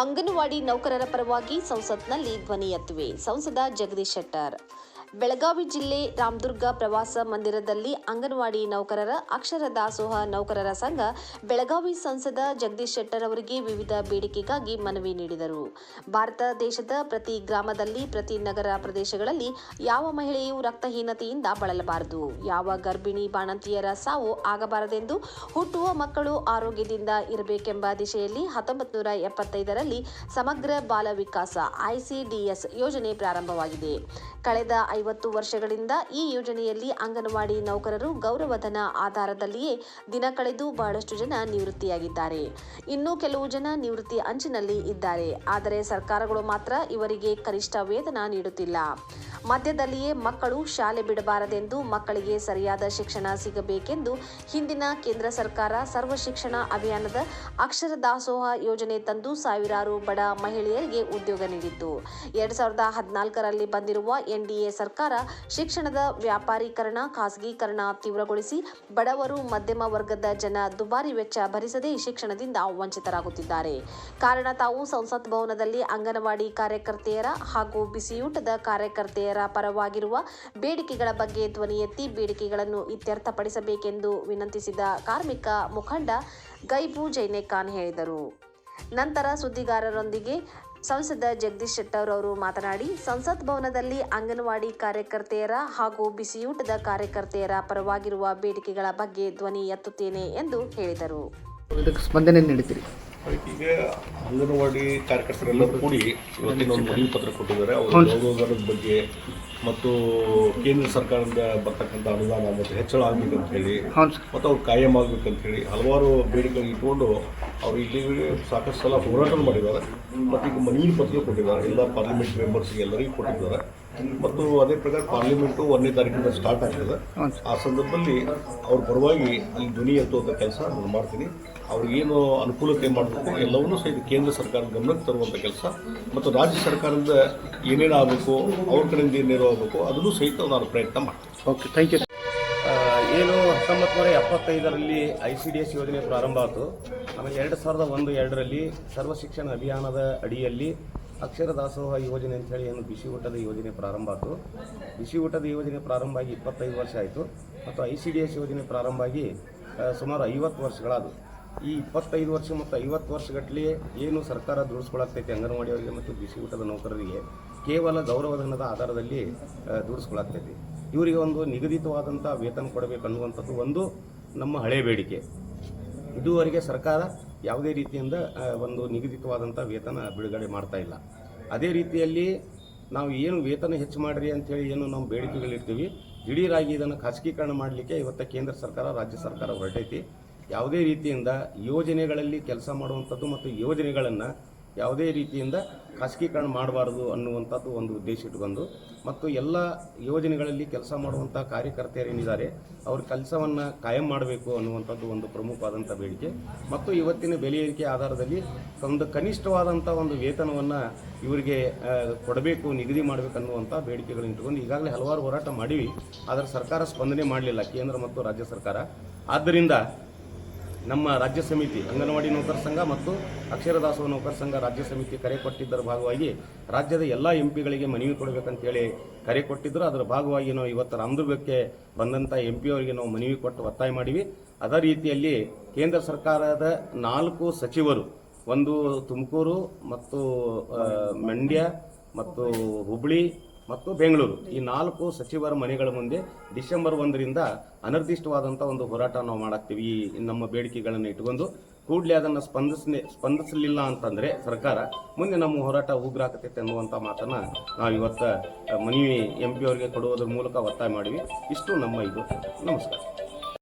ಅಂಗನವಾಡಿ ನೌಕರರ ಪರವಾಗಿ ಸಂಸತ್ನಲ್ಲಿ ಧ್ವನಿ ಎತ್ತುವೆ. ಸಂಸದ ಜಗದೀಶ್ ಶೆಟ್ಟರ್. ಬೆಳಗಾವಿ ಜಿಲ್ಲೆ ರಾಮದುರ್ಗ ಪ್ರವಾಸ ಮಂದಿರದಲ್ಲಿ ಅಂಗನವಾಡಿ ನೌಕರರ ಅಕ್ಷರ ದಾಸೋಹ ನೌಕರರ ಸಂಘ, ಬೆಳಗಾವಿ ಸಂಸದ ಜಗದೀಶ್ ಶೆಟ್ಟರ್ ಅವರಿಗೆ ವಿವಿಧ ಬೇಡಿಕೆಗಾಗಿ ಮನವಿ ನೀಡಿದರು. ಭಾರತ ದೇಶದ ಪ್ರತಿ ಗ್ರಾಮದಲ್ಲಿ, ಪ್ರತಿ ನಗರ ಪ್ರದೇಶಗಳಲ್ಲಿ ಯಾವ ಮಹಿಳೆಯೂ ರಕ್ತಹೀನತೆಯಿಂದ ಬಳಲಬಾರದು? ಯಾವ ಗರ್ಭಿಣಿ ಬಾಣಂತಿಯರ ಸಾವು ಆಗಬಾರದೆಂದು ಹುಟ್ಟುವ ಮಕ್ಕಳು ಆರೋಗ್ಯದಿಂದ ಇರಬೇಕೆಂಬ ದಿಶೆಯಲ್ಲಿ ಹತ್ತೊಂಬತ್ತು ನೂರ ಎಪ್ಪತ್ತೈದರಲ್ಲಿ ಸಮಗ್ರ ಬಾಲ ವಿಕಾಸ, ಐಸಿಡಿಎಸ್ ಯೋಜನೆ ಪ್ರಾರಂಭವಾಗಿದೆ. ಕಳೆದ ಐವತ್ತು ವರ್ಷಗಳಿಂದ ಈ ಯೋಜನೆಯಲ್ಲಿ ಅಂಗನವಾಡಿ ನೌಕರರು ಗೌರವಧನ ಆಧಾರದಲ್ಲಿಯೇ ದಿನ ಕಳೆದು ಬಹಳಷ್ಟು ಜನ ನಿವೃತ್ತಿಯಾಗಿದ್ದಾರೆ. ಇನ್ನು ಕೆಲವು ಜನ ನಿವೃತ್ತಿ ಅಂಚಿನಲ್ಲಿ ಇದ್ದಾರೆ. ಆದರೆ ಸರ್ಕಾರಗಳು ಮಾತ್ರ ಇವರಿಗೆ ಕನಿಷ್ಠ ವೇತನ ನೀಡುತ್ತಿಲ್ಲ. ಮಧ್ಯದಲ್ಲಿಯೇ ಮಕ್ಕಳು ಶಾಲೆ ಬಿಡಬಾರದೆಂದು ಮಕ್ಕಳಿಗೆ ಸರಿಯಾದ ಶಿಕ್ಷಣ ಸಿಗಬೇಕೆಂದು ಹಿಂದಿನ ಕೇಂದ್ರ ಸರ್ಕಾರ ಸರ್ವ ಶಿಕ್ಷಣ ಅಭಿಯಾನದ ಅಕ್ಷರ ದಾಸೋಹ ಯೋಜನೆ ತಂದು ಸಾವಿರಾರು ಬಡ ಮಹಿಳೆಯರಿಗೆ ಉದ್ಯೋಗ ನೀಡಿತ್ತು. ಎರಡ್ ಸಾವಿರದ ಹದಿನಾಲ್ಕರಲ್ಲಿ ಬಂದಿರುವ ಎನ್ಡಿಎ ಸರ್ಕಾರ ಶಿಕ್ಷಣದ ವ್ಯಾಪಾರೀಕರಣ, ಖಾಸಗೀಕರಣ ತೀವ್ರಗೊಳಿಸಿ ಬಡವರು, ಮಧ್ಯಮ ವರ್ಗದ ಜನ ದುಬಾರಿ ವೆಚ್ಚ ಭರಿಸದೇ ಶಿಕ್ಷಣದಿಂದ ವಂಚಿತರಾಗುತ್ತಿದ್ದಾರೆ. ಕಾರಣ ತಾವು ಸಂಸತ್ ಭವನದಲ್ಲಿ ಅಂಗನವಾಡಿ ಕಾರ್ಯಕರ್ತೆಯರ ಹಾಗೂ ಬಿಸಿಯೂಟದ ಕಾರ್ಯಕರ್ತೆಯರ ಪರವಾಗಿರುವ ಬೇಡಿಕೆಗಳ ಬಗ್ಗೆ ಧ್ವನಿ ಎತ್ತಿ ಬೇಡಿಕೆಗಳನ್ನು ಇತ್ಯರ್ಥಪಡಿಸಬೇಕೆಂದು ವಿನಂತಿಸಿದ ಕಾರ್ಮಿಕ ಮುಖಂಡ ಗೈಬು ಜೈನೇಖಾನ್ ಹೇಳಿದರು. ನಂತರ ಸುದ್ದಿಗಾರರೊಂದಿಗೆ ಸಂಸದ ಜಗದೀಶ್ ಶೆಟ್ಟರ್ ಅವರು ಮಾತನಾಡಿ ಸಂಸತ್ ಭವನದಲ್ಲಿ ಅಂಗನವಾಡಿ ಕಾರ್ಯಕರ್ತೆಯರ ಹಾಗೂ ಬಿಸಿಯೂಟದ ಕಾರ್ಯಕರ್ತೆಯರ ಪರವಾಗಿರುವ ಬೇಡಿಕೆಗಳ ಬಗ್ಗೆ ಧ್ವನಿ ಎತ್ತುತ್ತೇನೆ ಎಂದು ಹೇಳಿದರು. ಇದಕ್ಕೆ ಸ್ಪಂದನೆ ನೀಡ್ತೀರಿ ಈಗ ಅಂಗನವಾಡಿ ಕಾರ್ಯಕರ್ತರೆಲ್ಲರೂ ಕೂಡಿ ಇವತ್ತಿನ ಒಂದು ಮನವಿ ಪತ್ರ ಕೊಟ್ಟಿದ್ದಾರೆ. ಅವರ ಗೌರವದ ಬಗ್ಗೆ ಮತ್ತು ಕೇಂದ್ರ ಸರ್ಕಾರದಿಂದ ಬರ್ತಕ್ಕಂಥ ಅನುದಾನ ಮತ್ತು ಹೆಚ್ಚಳ ಆಗ್ಬೇಕಂತ ಹೇಳಿ ಮತ್ತು ಅವ್ರು ಕಾಯಂ ಆಗ್ಬೇಕಂತ ಹೇಳಿ ಹಲವಾರು ಬೇಡಿಕೆ ಇಟ್ಕೊಂಡು ಅವರು ಇಲ್ಲಿ ಸಾಕಷ್ಟು ಸಲ ಹೋರಾಟ ಮಾಡಿದ್ದಾರೆ. ಮತ್ತು ಈಗ ಮನವಿ ಪತ್ರ ಕೊಟ್ಟಿದ್ದಾರೆ. ಎಲ್ಲ ಪಾರ್ಲಿಮೆಂಟ್ ಮೆಂಬರ್ಸ್ಗೆ ಎಲ್ಲರಿಗೂ ಕೊಟ್ಟಿದ್ದಾರೆ. ಮತ್ತು ಅದೇ ಪ್ರಕಾರ ಪಾರ್ಲಿಮೆಂಟು ಒಂದನೇ ತಾರೀಕಿಂದ ಸ್ಟಾರ್ಟ್ ಆಗ್ತದೆ. ಆ ಸಂದರ್ಭದಲ್ಲಿ ಅವ್ರ ಪರವಾಗಿ ಅಲ್ಲಿ ಧ್ವನಿ ಎತ್ತುವಂಥ ಕೆಲಸ ನಾನು ಮಾಡ್ತೀನಿ. ಅವ್ರಿಗೇನು ಅನುಕೂಲತೆ ಮಾಡಬೇಕು ಎಲ್ಲವನ್ನೂ ಸಹಿತ ಕೇಂದ್ರ ಸರ್ಕಾರದ ಗಮನಕ್ಕೆ ತರುವಂಥ ಕೆಲಸ. ಮತ್ತು ರಾಜ್ಯ ಸರ್ಕಾರದಿಂದ ಏನೇನು ಆಗಬೇಕು ಅವ್ರ ಕಡೆಯಿಂದ ಏನೇನು ಆಗಬೇಕು ಅದನ್ನು ಸಹಿತ ನಾನು ಪ್ರಯತ್ನ ಮಾಡ್ತೀನಿ. ಓಕೆ ಥ್ಯಾಂಕ್ ಯು ಏನು ಹತ್ತೊಂಬತ್ತು ನೂರ ಎಪ್ಪತ್ತೈದರಲ್ಲಿ ಐ ಸಿ ಡಿ ಎಸ್ ಯೋಜನೆ ಪ್ರಾರಂಭ ಆಯಿತು. ಆಮೇಲೆ ಎರಡು ಸಾವಿರದ ಒಂದು, ಎರಡರಲ್ಲಿ ಸರ್ವ ಶಿಕ್ಷಣ ಅಭಿಯಾನದ ಅಡಿಯಲ್ಲಿ ಅಕ್ಷರ ದಾಸೋಹ ಯೋಜನೆ ಅಂತೇಳಿ ಏನು ಬಿಸಿ ಊಟದ ಯೋಜನೆ ಪ್ರಾರಂಭ ಆಯಿತು. ಬಿಸಿ ಊಟದ ಯೋಜನೆ ಪ್ರಾರಂಭ ಆಗಿ ಇಪ್ಪತ್ತೈದು ವರ್ಷ ಆಯಿತು. ಮತ್ತು ಐ ಸಿ ಡಿ ಎಸ್ ಯೋಜನೆ ಪ್ರಾರಂಭ ಆಗಿ ಸುಮಾರು ಐವತ್ತು ವರ್ಷಗಳಾದವು. ಈ ಇಪ್ಪತ್ತೈದು ವರ್ಷ ಮತ್ತು ಐವತ್ತು ವರ್ಷಗಟ್ಟಲೆ ಏನು ಸರ್ಕಾರ ದುಡಿಸ್ಕೊಳ್ಳಾಗ್ತೈತೆ ಅಂಗನವಾಡಿಯವರಿಗೆ ಮತ್ತು ಬಿಸಿ ಊಟದ ನೌಕರರಿಗೆ ಕೇವಲ ಗೌರವಧನದ ಆಧಾರದಲ್ಲಿ ದುಡಿಸ್ಕೊಳ್ಳಾಗ್ತೈತಿ ಇವರಿಗೆ ಒಂದು ನಿಗದಿತವಾದಂಥ ವೇತನ ಕೊಡಬೇಕು ಅನ್ನುವಂಥದ್ದು ಒಂದು ನಮ್ಮ ಹಳೆ ಬೇಡಿಕೆ. ಇದುವರೆಗೆ ಸರ್ಕಾರ ಯಾವುದೇ ರೀತಿಯಿಂದ ಒಂದು ನಿಗದಿತವಾದಂಥ ವೇತನ ಬಿಡುಗಡೆ ಮಾಡ್ತಾ ಇಲ್ಲ. ಅದೇ ರೀತಿಯಲ್ಲಿ ನಾವು ಏನು ವೇತನ ಹೆಚ್ಚು ಮಾಡಿರಿ ಅಂತೇಳಿ ಏನು ನಾವು ಬೇಡಿಕೆಗಳಿರ್ತೀವಿ, ದಿಢೀರಾಗಿ ಇದನ್ನು ಖಾಸಗೀಕರಣ ಮಾಡಲಿಕ್ಕೆ ಇವತ್ತು ಕೇಂದ್ರ ಸರ್ಕಾರ, ರಾಜ್ಯ ಸರ್ಕಾರ ಹೊರಟೈತಿ. ಯಾವುದೇ ರೀತಿಯಿಂದ ಯೋಜನೆಗಳಲ್ಲಿ ಕೆಲಸ ಮಾಡುವಂಥದ್ದು ಮತ್ತು ಯೋಜನೆಗಳನ್ನು ಯಾವುದೇ ರೀತಿಯಿಂದ ಖಾಸಗೀಕರಣ ಮಾಡಬಾರದು ಅನ್ನುವಂಥದ್ದು ಒಂದು ಉದ್ದೇಶ ಇಟ್ಕೊಂಡು ಮತ್ತು ಎಲ್ಲ ಯೋಜನೆಗಳಲ್ಲಿ ಕೆಲಸ ಮಾಡುವಂಥ ಕಾರ್ಯಕರ್ತೆಯರೇನಿದ್ದಾರೆ ಅವ್ರ ಕೆಲಸವನ್ನು ಕಾಯಂ ಮಾಡಬೇಕು ಅನ್ನುವಂಥದ್ದು ಒಂದು ಪ್ರಮುಖವಾದಂಥ ಬೇಡಿಕೆ. ಮತ್ತು ಇವತ್ತಿನ ಬೆಲೆ ಏರಿಕೆ ಆಧಾರದಲ್ಲಿ ಒಂದು ಕನಿಷ್ಠವಾದಂಥ ಒಂದು ವೇತನವನ್ನು ಇವರಿಗೆ ಕೊಡಬೇಕು, ನಿಗದಿ ಮಾಡಬೇಕು ಅನ್ನುವಂಥ ಬೇಡಿಕೆಗಳನ್ನು ಇಟ್ಕೊಂಡು ಈಗಾಗಲೇ ಹಲವಾರು ಹೋರಾಟ ಮಾಡಿವಿ. ಆದರೆ ಸರ್ಕಾರ ಸ್ಪಂದನೆ ಮಾಡಲಿಲ್ಲ, ಕೇಂದ್ರ ಮತ್ತು ರಾಜ್ಯ ಸರ್ಕಾರ. ಆದ್ದರಿಂದ ನಮ್ಮ ರಾಜ್ಯ ಸಮಿತಿ ಅಂಗನವಾಡಿ ನೌಕರ ಸಂಘ ಮತ್ತು ಅಕ್ಷರ ದಾಸೋಹ ನೌಕರ ಸಂಘ ರಾಜ್ಯ ಸಮಿತಿ ಕರೆ ಕೊಟ್ಟಿದ್ದರ ಭಾಗವಾಗಿ ರಾಜ್ಯದ ಎಲ್ಲ ಎಂ ಪಿಗಳಿಗೆ ಮನವಿ ಕೊಡಬೇಕಂತೇಳಿ ಕರೆ ಕೊಟ್ಟಿದ್ದರು ಅದರ ಭಾಗವಾಗಿ ನಾವು ಇವತ್ತು ರಾಮದುರ್ಗಕ್ಕೆ ಬಂದಂಥ ಎಂ ಪಿ ಅವರಿಗೆ ನಾವು ಮನವಿ ಕೊಟ್ಟು ಒತ್ತಾಯ ಮಾಡಿವಿ. ಅದೇ ರೀತಿಯಲ್ಲಿ ಕೇಂದ್ರ ಸರ್ಕಾರದ ನಾಲ್ಕು ಸಚಿವರು ಒಂದು ತುಮಕೂರು ಮತ್ತು ಮಂಡ್ಯ ಮತ್ತು ಹುಬ್ಬಳ್ಳಿ ಮತ್ತು ಬೆಂಗಳೂರು. ಈ ನಾಲ್ಕು ಸಚಿವರ ಮನೆಗಳ ಮುಂದೆ ಡಿಸೆಂಬರ್ ಒಂದರಿಂದ ಅನಿರ್ದಿಷ್ಟವಾದಂಥ ಒಂದು ಹೋರಾಟ ನಾವು ಮಾಡಾಕ್ತೀವಿ. ಈ ನಮ್ಮ ಬೇಡಿಕೆಗಳನ್ನು ಇಟ್ಕೊಂಡು ಕೂಡಲೇ ಅದನ್ನು ಸ್ಪಂದಿಸನೆ, ಸ್ಪಂದಿಸಲಿಲ್ಲ ಅಂತಂದರೆ ಸರ್ಕಾರ ಮುಂದೆ ನಮ್ಮ ಹೋರಾಟ ಉಗ್ರ ಆಗ್ತೈತೆ ಅನ್ನುವಂಥ ಮಾತನ್ನು ನಾವು ಇವತ್ತು ಮನವಿ ಎಂ ಪಿ ಅವರಿಗೆ ಕೊಡುವುದರ ಮೂಲಕ ಒತ್ತಾಯ ಮಾಡಿವಿ. ಇಷ್ಟು ನಮ್ಮ ಇದು. ನಮಸ್ಕಾರ.